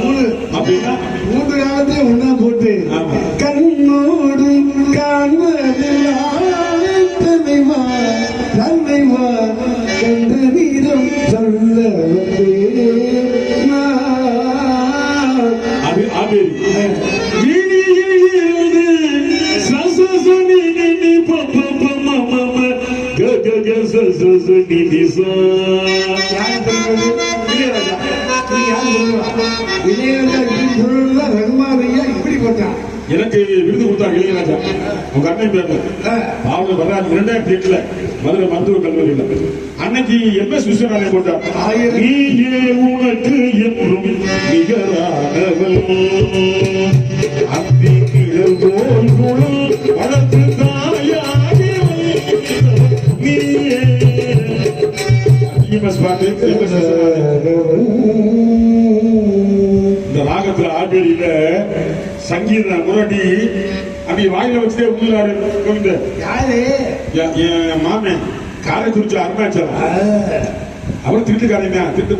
மூணு. அப்படின்னா மூன்று காலத்தையும் ஒண்ணா போட்டு. கண்ணோடு காண்பதெல்லாம் தன்னைவா கண்ட வீரம் சொல்ல வந்தேன் இப்படி போட்டான் எனக்கு விருது கொடுத்தாங்க இளையராஜா உங்க அண்ணன் பேர்ல அவங்க வர்றாரு இரண்டாயிரத்தி எட்டுல மதுரை மருத்துவக் கல்லூரியில அன்னைக்கு எம் எஸ் விஸ்வநாதன் போட்டார் நீயே உனக்கு என்றும் அத்தி கிழங்கோல் எம்எஸ் பாட்டு. இந்த ராகத்துல ஆர்பிடியில சங்கீத முரடி அப்படி வாயில வச்சுட்டே உள்ளாரு கோவிந்த யாரு என் மாமன் காரைக்குறிச்சி அருணாச்சலம் ஆ. அவர் திருட்டுக்காரங்க திருட்டு